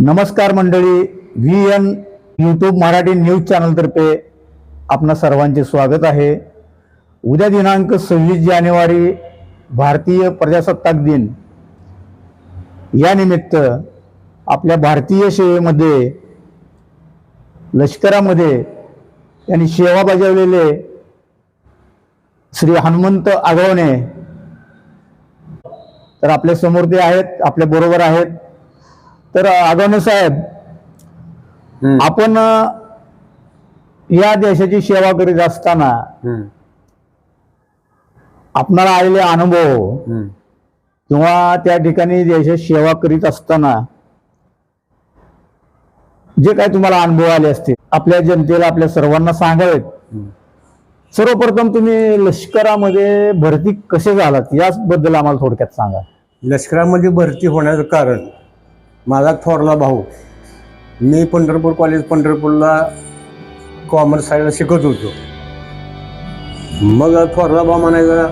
नमस्कार मंडळी V N YouTube Marathi news चॅनलतर्फे आपणा सर्वांचे स्वागत आहे. उद्या दिनांक सव्वीस जानेवारी भारतीय प्रजासत्ताक दिन. या निमित्त आपल्या भारतीय सेवेमध्ये लष्करामध्ये यांनी सेवा बजावलेले श्री हनुमंत आगवणे तर आपल्यासमोर ते आहेत आपल्या बरोबर आहेत तर आगवणे साहेब. आपण या देशाची सेवा करीत असताना. आपणाला आलेले अनुभव. किंवा त्या ठिकाणी देशाची सेवा करीत असताना जे काही तुम्हाला अनुभव आले असतील आपल्या जनतेला आपल्या सर्वांना सांगावेत. सर्वप्रथम तुम्ही लष्करामध्ये भरती कसे झालात याबद्दल आम्हाला थोडक्यात सांगा लष्करामध्ये भरती होण्याचं कारण माझा थोरला भाऊ. मी पंढरपूर कॉलेज पंढरपूरला कॉमर्स साईडला शिकत होतो. मग थोरला भाऊ म्हणायचा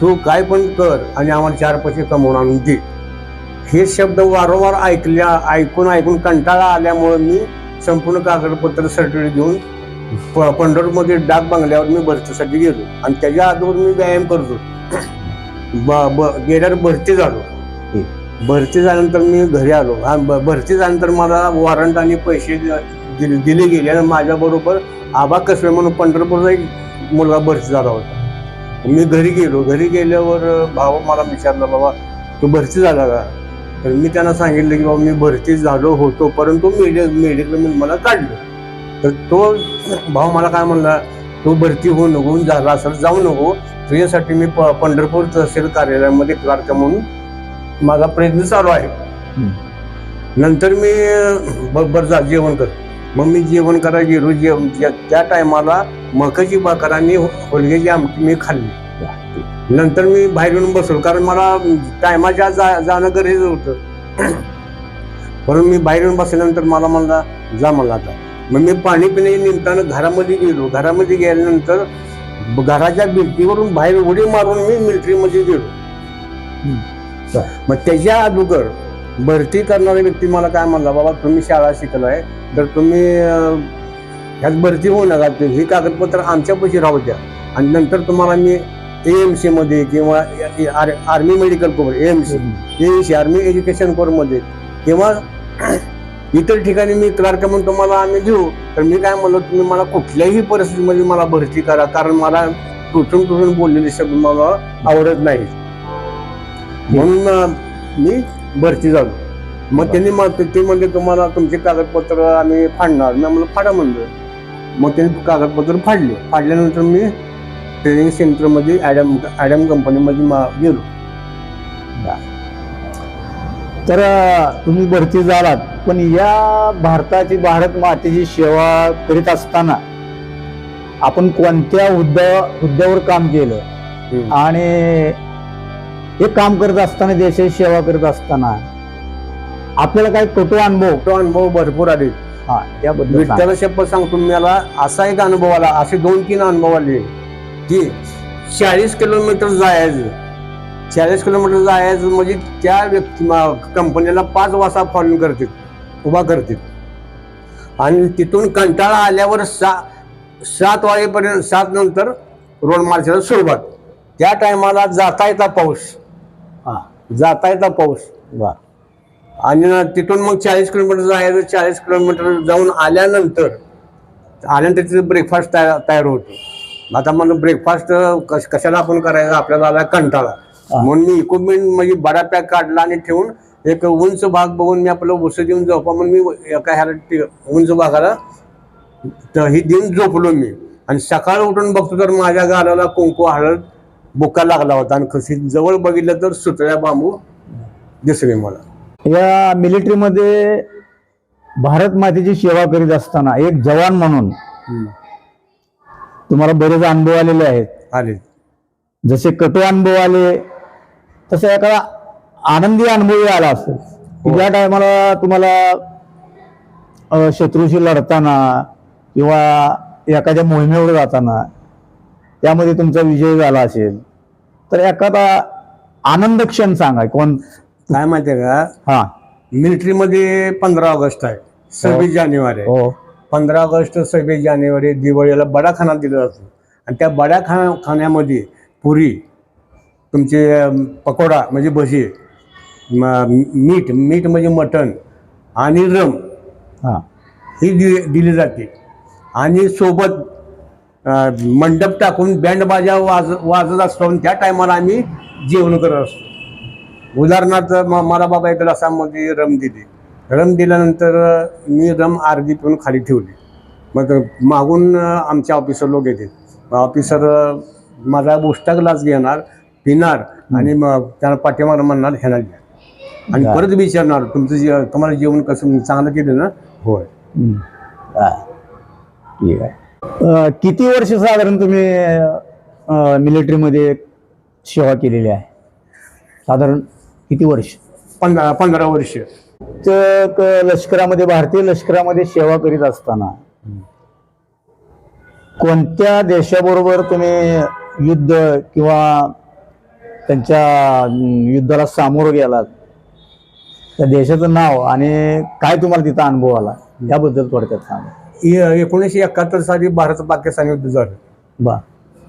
तू काय पण कर आणि आम्हाला चार पैसे कमवून आणून दे. हे शब्द वारंवार ऐकल्या ऐकून ऐकून कंटाळा आल्यामुळं मी संपूर्ण कागदपत्र सर्टिफिकेट घेऊन प पंढरपूरमध्ये डाक बंगल्यावर मी भरतीसाठी गेलो. आणि त्याच्या अगोदर मी व्यायाम करतो ब ब गेल्यावर भरती झालो. भरती झाल्यानंतर मी घरी आलो. हा ब- भरती झाल्यानंतर मला वॉरंट आणि पैसे दिले दिले गेले आणि माझ्याबरोबर आबा कसबे म्हणून पंढरपूरचा एक मुलगा भरती झाला होता. मी घरी गेलो. घरी गेल्यावर भाव मला विचारला बाबा तू भरती झाला का? तर मी त्यांना सांगितलं की बाबा मी भरती झालो होतो परंतु मेडि मेडिकल मला काढलं. तर तो भाऊ मला काय म्हणला तू भरती होऊ नको झाला असं जाऊ नको. तुझ्यासाठी मी प- पंढरपूर तहसील कार्यालयामध्ये क्लार्क म्हणून माझा प्रयत्न चालू आहे. नंतर मी ब- बरं जा जेवण कर. मग मी जेवण करायला गेलो जेवण त्या- टायमाला मकाची भाकर आणि होलग्याची आमटी मी खाल्ली. नंतर मी बाहेर येऊन बसलो कारण मला टायमाच्या जा जाणं गरजेचं होतं. म्हणून मी बाहेर येऊन बसल्यानंतर मला म्हणला जा मला आता. मग मी पाणी पिण्याच्या निमित्तानं घरामध्ये गेलो. घरामध्ये गेल्यानंतर घराच्या भिंतीवरून बाहेर उडी मारून मी मिलिटरीमध्ये गेलो. मग त्याच्या अगोदर भरती करणारा व्यक्ती मला काय म्हणला बाबा तुम्ही शाळा शिकलाय तर तुम्ही ह्यात भरती होऊ नका ते- ही कागदपत्र आमच्यापाशी राहू द्या. आणि नंतर तुम्हाला मी ए एम सी मध्ये किंवा army medical corps A M C A C army education कोरमध्ये किंवा इतर ठिकाणी मी क्लार्क म्हणून तुम्हाला आम्ही देऊ तर मी काय म्हणलो तुम्ही मला कुठल्याही परिस्थितीमध्ये मला भरती करा कारण मला तुटून तुटून बोललेले शब्द मला आवडत नाही म्हणून मी भरती झालो. मग त्यांनी ते म्हणजे तुम्हाला तुमचे कागदपत्र आम्ही फाडणार. मी म्हणलं फाडा म्हणलं. मग त्यांनी कागदपत्र फाडले. फाडल्यानंतर मी ट्रेनिंग सेंटरमध्ये ॲडम ॲडम कंपनीमध्ये मा गेलो. तर तुम्ही भरती झालात. पण या भारताची भारत मातेची सेवा करीत असताना आपण कोणत्या हुद्द्या हुद्द्यावर काम केलं? आणि हे काम करत असताना देशाची सेवा करत असताना आपल्याला काही कटू अनुभव तो अनुभव भरपूर आले. हा त्याबद्दल सांगा. विठ्ठल शपथ सांगतो मला असा एक अनुभव आला. असे दोन तीन अनुभव आले. की चाळीस किलोमीटर जायचं. चाळीस किलोमीटर जायचं म्हणजे त्या व्यक्ती कंपनीला पाच वाजता फॉलोइंग करतात उभा करतात आणि तिथून कंटाळा आल्यावर सा सात वाजेपर्यंत सात नंतर रोड मार्चला सुरुवात. त्या टायमाला जाता येता पाऊस. हा जाता येता पाऊस. वा. आणि तिथून मग चाळीस किलोमीटर जायचं चाळीस किलोमीटर जाऊन आल्यानंतर आल्यानंतर तिथे ब्रेकफास्ट तयार तयार होतो. आता मला ब्रेकफास्ट कश कशाला आपण करायचं? आपल्याला आला कंटाळा. म्हणून मी इक्विपमेंट म्हणजे बडा पॅक काढला आणि ठेवून एक उंच भाग बघून मी आपलं उस देऊन झोपा म्हणून मी एका ह्याला उंच भागाला त- ही देऊन झोपलो मी. आणि सकाळ उठून बघतो तर माझ्या गालाला कुंकू हळद बुका लागला होता आणि कशी जवळ बघितलं तर सुतळ्या बांबू दिसले मला. या मिलिटरीमध्ये भारत मातेची सेवा करीत असताना एक जवान म्हणून तुम्हाला बरेच अनुभव आलेले आहेत. आले. जसे कटू अनुभव आले तसे एखादा आनंदी अनुभवही आला असेल. की ज्या टायमाला तुम्हाला शत्रूशी लढताना किंवा एखाद्या मोहिमेवर जाताना त्यामध्ये तुमचा विजय झाला असेल. तर एखादा आनंद क्षण सांगा कोण? काय माहितीये का? हा. मिलिटरीमध्ये पंधरा ऑगस्ट आहे सव्वीस जानेवारी आहे. हो. पंधरा ऑगस्ट सव्वीस जानेवारी दिवाळीला बडाखाना दिला जातो. आणि त्या बडाखाना खाण्यामध्ये पुरी तुमचे पकोडा म्हणजे भजी म- मीठ मीठ म्हणजे मटण आणि रम हां. ही दि दिली जाते. आणि सोबत मंडप टाकून बँड बाजा वाज वाजत असतो आणि त्या टायमाला आम्ही जेवण करत असतो. उदाहरणार्थ मला बाबा एक ग्लासामध्ये रम दिली. रम दिल्यानंतर मी रम अर्धी पिऊन खाली ठेवली. मग मागून अं, आमचे ऑफिसर लोक येतात ऑफिसर माझा उष्टा ग्लास घेणार पिणार आणि मग त्याला पाठीमागं म्हणणार ह्याला घ्या. आणि. परत विचारणार तुमचं जे तुम्हाला जेवण कसं चांगलं केलं ना? होय. ठीक आहे. किती वर्ष साधारण तुम्ही मिलिटरीमध्ये सेवा केलेली आहे? साधारण किती वर्ष? पंधरा पंधरा वर्ष. तर लष्करामध्ये भारतीय लष्करामध्ये सेवा करीत असताना कोणत्या देशाबरोबर तुम्ही युद्ध किंवा त्यांच्या युद्धाला सामोरं गेलात? त्या देशाचं नाव आणि काय तुम्हाला तिथं अनुभव आला? याबद्दल थोडक्यात सांगा. एकोणीसशे एकाहत्तर साली भारत पाकिस्तान युद्ध झालं. बा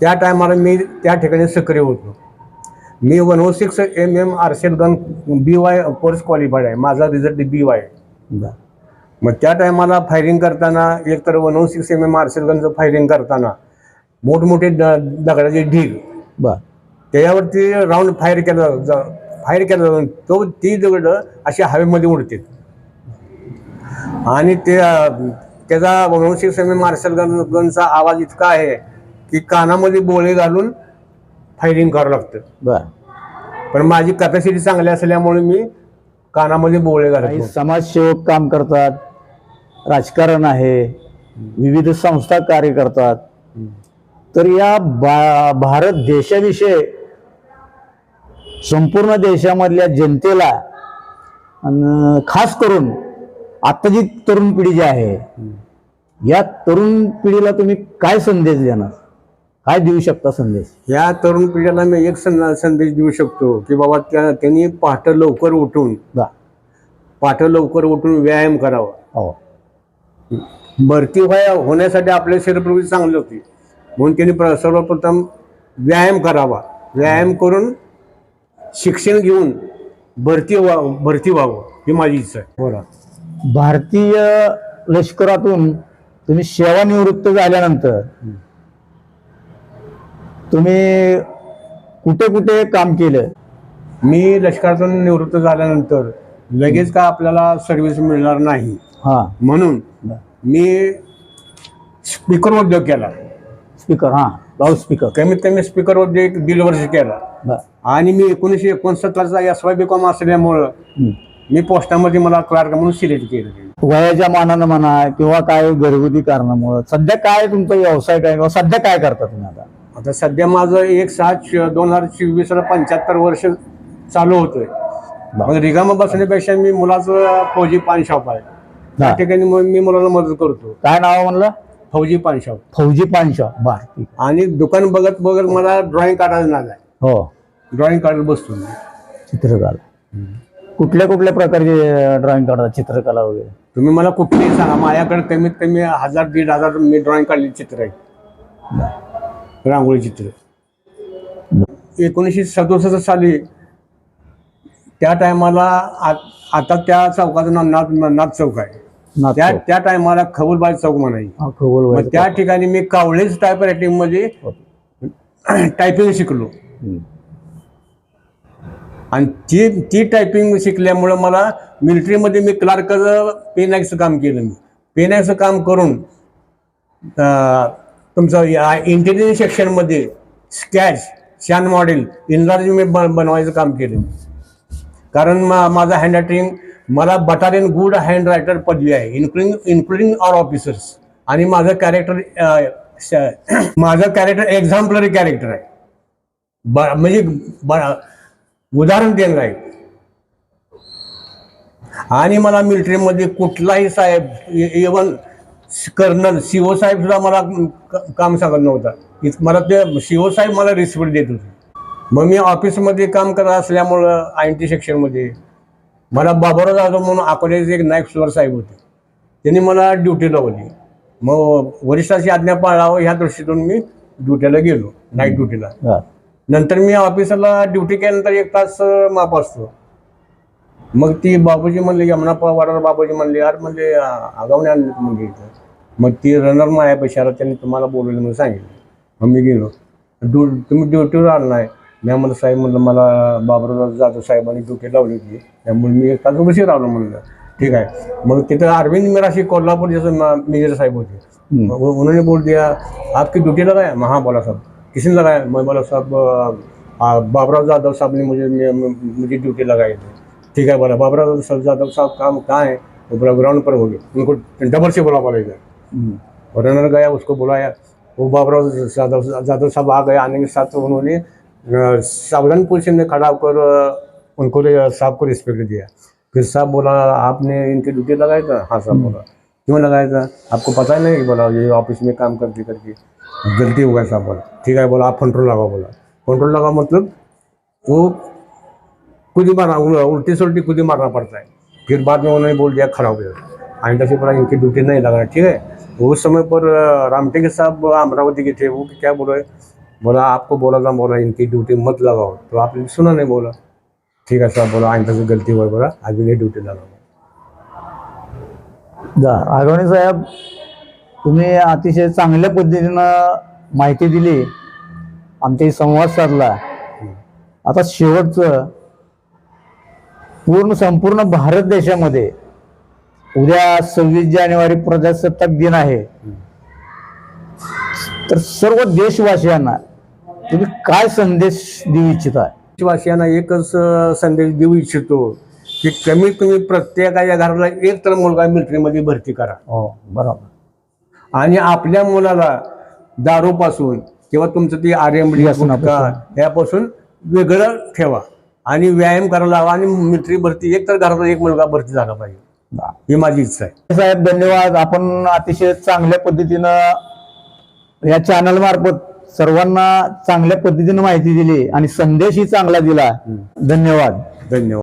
त्या टायमाला मी त्या ठिकाणी सक्रिय होतो. मी one O six M M RCL gun B Y course qualified आहे. माझा रिझल्ट बी वाय बा मग त्या टायमाला फायरिंग करताना एकतर one O six M M RCL गनचं firing करताना मोठमोठे द दगडाचे ढीग. बा त्याच्यावरती राऊंड फायर केलं जा फायर केलं जाऊन तो ती दगड अशी हवेमध्ये उडते आणि ते त्याचा वंशी सेमी मार्शल गन गनचा आवाज इतका आहे की कानामध्ये बोळे घालून फायरिंग करावं लागतं. बर. पण माझी कॅपॅसिटी चांगली असल्यामुळे मी कानामध्ये बोळे काही घालतो समाजसेवक काम करतात राजकारण आहे विविध संस्था कार्य करतात. तर या बा भारत देशाविषयी संपूर्ण देशामधल्या जनतेला खास करून आता जी तरुण पिढी जी आहे या तरुण पिढीला तुम्ही काय संदेश देणार? काय देऊ शकता संदेश? या तरुण पिढीला मी एक संदेश देऊ शकतो की बाबा त्या त्यांनी पहाटे लवकर उठून पहाटे लवकर उठून व्यायाम करावा. हो. भरती व्हाय होण्यासाठी आपल्या शरीरप्रवृत्ती चांगली होती. म्हणून त्यांनी प्र- सर्वप्रथम व्यायाम करावा. व्यायाम करून शिक्षण घेऊन भरती व्हा भरती व्हावं ही माझी इच्छा आहे. बोला भारतीय लष्करातून तुम्ही सेवानिवृत्त झाल्यानंतर तुम्ही कुठे कुठे काम केलं? मी लष्करातून निवृत्त झाल्यानंतर लगेच का आपल्याला सर्व्हिस मिळणार नाही. हा. म्हणून मी स्पीकर उद्योग केला. स्पीकर हा. लाऊड स्पीकर कमीत कमी स्पीकर उद्योग दीड वर्ष केला. आणि मी एकोणीसशे एकोणसत्तरचा एस वाय बी कॉम असल्यामुळं मी पोस्टामध्ये मला क्लार्क म्हणून सिलेक्ट केलं वयाच्या मानानं म्हणा किंवा काय घरगुती कारणामुळं. सध्या काय तुमचा व्यवसाय काय किंवा सध्या काय करता तुम्ही आता? आता सध्या माझं एक सात दोन हजार चोवीसला पंच्याहत्तर वर्ष चालू होतोय. मग रिकामा बसण्यापेक्षा मी मुलाचं फौजी पान शॉप आहे. त्या. ठिकाणी मग मी मुलाला मदत करतो. काय नाव म्हणलं? फौजी पान शॉप फौजी पानशा बर ठीक. आणि दुकान बघत बघत मला ड्रॉइंग काढायला आहे हो. ड्रॉइंग काढत बसतो मी. चित्रकला. कुठल्या कुठल्या प्रकारचे ड्रॉइंग काढतात? चित्रकला वगैरे? तुम्ही मला कुठलीही सांगा. माझ्याकडे कमीत कमी हजार दीड हजार मी ड्रॉइंग काढलेली चित्र आहे रांगोळी चित्र. एकोणीसशे सदुसष्ट साली त्या टायमाला आता त्या चौकाचं नाव नाथ नाथ चौक आहे. त्या. त्या टायमाला खबरबाई चौक म्हणायची. हा, वगैरे. त्या ठिकाणी मी कावळेच टाईप रायटिंगमध्ये टायपिंग शिकलो. हम्म. आणि ती ती टायपिंग शिकल्यामुळं मला मिलिटरीमध्ये मी क्लार्कचं पेनॅक्सचं काम केलं मी. पेनॅक्सचं काम करून तुमचं इंटेलिजन्स सेक्शनमध्ये स्कॅच शान मॉडेल इन्लार्ज मी बनवायचं काम केलं मी. कारण मा माझं हँड रायटिंग मला बटालियन गुड हँड रायटर पदवी आहे इन्क्लुडिंग इन्क्लुडिंग ऑर ऑफिसर्स आणि माझं कॅरेक्टर माझं कॅरेक्टर एक्झाम्पलरी कॅरेक्टर आहे. ब म्हणजे ब उदाहरण देणार आहे. आणि मला मिलिटरीमध्ये कुठलाही साहेब इवन कर्नल सीओ साहेब सुद्धा मला क- काम सांगत नव्हता. मला ते सीओ साहेब मला रिस्पेक्ट देत होते. मग मी ऑफिसमध्ये काम करत असल्यामुळं आय टी सेक्शनमध्ये मला बाबाराव जाधव म्हणून अकोल्याचे एक नाईक सुवर साहेब होते. त्यांनी मला ड्युटी लावली. मग वरिष्ठाची आज्ञा पाळावं ह्या दृष्टीतून मी ड्युटीला गेलो नाईट ड्युटीला नंतर मी ऑफिसला ड्युटी केल्यानंतर एक तास माप असतो. मग ती बाबूजी म्हणले यमुना पवार बाबूजी म्हणले यार म्हणले आगावणे आणले म्हणजे इथं. मग ती रनर माया पैशाला त्यांनी तुम्हाला बोलवलं म्हणून सांगितलं. मग मी गेलो. ड्यू तुम्ही ड्युटीवर आला नाही. मी म्हणलं साहेब म्हणलं मला बाबराव जाधव साहेबांनी ड्युटी लावली होती. त्यामुळे मी एक तास उशीर राहिलो म्हणलं. ठीक है मग तिथं अरविंद मिराशी कोल्हापूर जैसे मेजर साहब होते. उन्होंने बोल दिया आपकी ड्यूटी लगाया मैं हाँ बोला साहब. किसने लगाया? मैं बोला साहब बाबराव जाधव साहब ने मुझे मुझे ड्यूटी लगाई थी। ठीक है बोला बाबराव जाधव साहब काम कहाँ है? वो बोला ग्राउंड पर हो गए उनको डबल से बोला बोला इधर. और रनर गया उसको बुलाया। वो बाबराव जाधव जाधव साहब आ गए आने के साथ उन्होंने सावधान पोजिशन में खड़ा होकर उनको साहब को रिस्पेक्ट दिया। फिर साहब बोला आपने इनकी ड्यूटी लगाया था? हाँ साहब बोला क्यों लगाया था? आपको पता ही नहीं बोला ये ऑफिस में काम करके करके गलती हो गया साहब बोला। ठीक है बोला आप कंट्रोल लगाओ बोला। कंट्रोल लगाओ मतलब वो खुद ही मारना उल्टी सुलटी खुद ही मारना पड़ता है। फिर बाद में उन्होंने बोल दिया खराब हो गया। आइंदा से बोला इनकी ड्यूटी नहीं लगाना ठीक है? उस समय पर रामटेके साहब अमरावती के थे वो क्या बोले बोला आपको बोला था बोला इनकी ड्यूटी मत लगाओ। तो आपने सुना नहीं बोला। ठीक है साहब बोला आइंदा से गलती हुआ बोला आज नहीं ड्यूटी लगाओ जा आगवणे साहेब तुम्ही अतिशय चांगल्या पद्धतीनं माहिती दिली. आमच्याशी संवाद साधला. आता शेवटचं पूर्ण संपूर्ण भारत देशामध्ये उद्या सव्वीस जानेवारी प्रजासत्ताक दिन आहे. तर सर्व देशवासियांना तुम्ही काय संदेश देऊ इच्छिता? देशवासियांना एकच संदेश देऊ इच्छितो की कमीत कमी प्रत्येकाच्या घराला एक तर मुलगा मिलिटरीमध्ये भरती करा. हो बरोबर. आणि आपल्या मुलाला दारूपासून किंवा तुमचं ते आर्यमडी यापासून वेगळं ठेवा. आणि व्यायाम करायला हवा आणि मिलिटरी भरती एक तर घरात एक मुलगा भरती झाला पाहिजे. ही माझी इच्छा आहे. साहेब धन्यवाद. आपण अतिशय चांगल्या पद्धतीनं या चॅनल मार्फत सर्वांना चांगल्या पद्धतीनं माहिती दिली आणि संदेशही चांगला दिला. धन्यवाद. धन्यवाद.